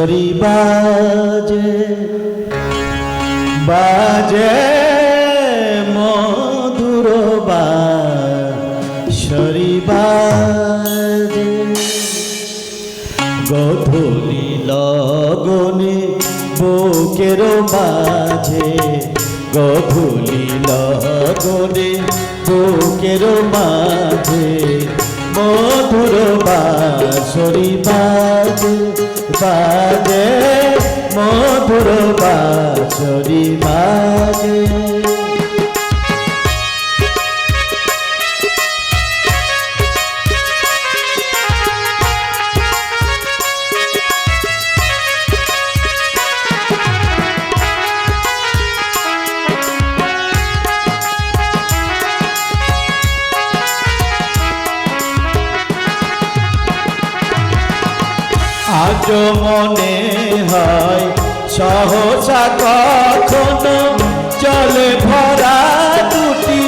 Sorry বাজে বাজে মধুর সরি বাজে। গধূলি লগনে বুকের মাঝে, গধূলি লগনে বুকের মাঝে মধুর বাঁশরি বাজে। বাজে মধুর বাঁশরি বাজে। আজ মনে হয় সহসা কখনো চলে ভরা দুটি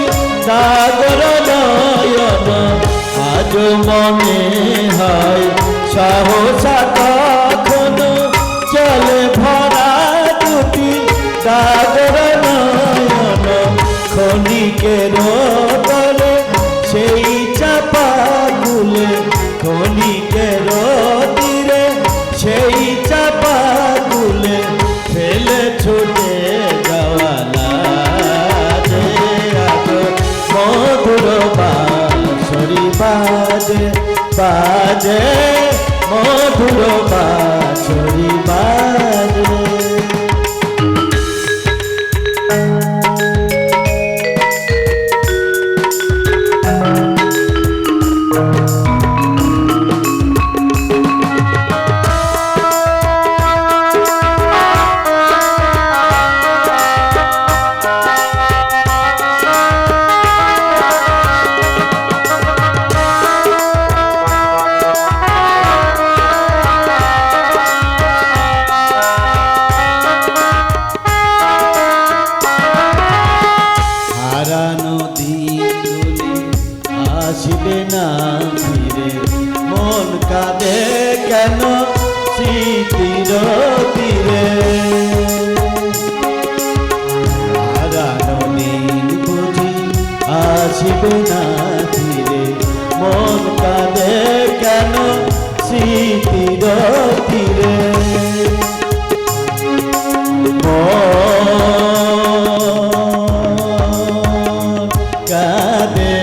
সাগর নয়ন। আজ মনে হয় সহসা কখনো চলে ভরা দুটি সাগর বাজে মধুর বাজে কাঁদে কেন স্মৃতির তীরে হারানো দিন বুঝি আসবে না ফিরে। মন কাঁদে কেন স্মৃতির তীরে কাঁদে।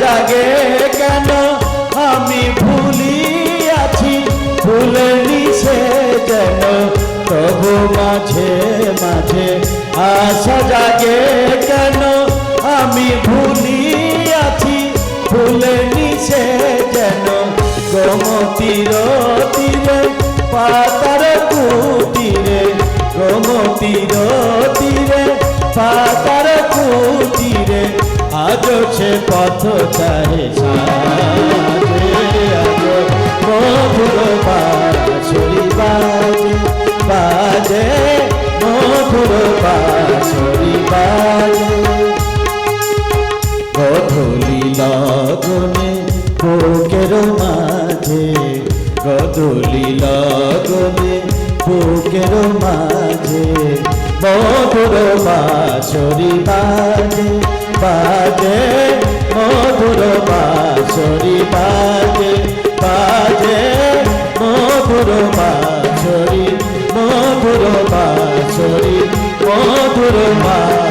জাগে কেন? আমি ভুলি আছি ভুলে নিছে যেন। তবু মাঝে মাঝে আশা জাগে কেন? আমি ভুলি আছি ভুলে নিছে যেন। গমতির তীরে পাতার কুটিরে। গমতির তীরে পাতার কুটিরে। আজ সে পথ চাহে সাজে আজ মধুর বাঁশরি বাজে বাজে, মধুর বাঁশরি বাজে। গধূলি লগনে বুকের মাঝে, গধূলি লগনে বুকের মাঝে, মধুর বাঁশরি বাজে। বাজে মধুর বাঁশরি বাজে বাজে মধুর বাঁশরি মধুর বাঁশরি মধুর বাঁশরি।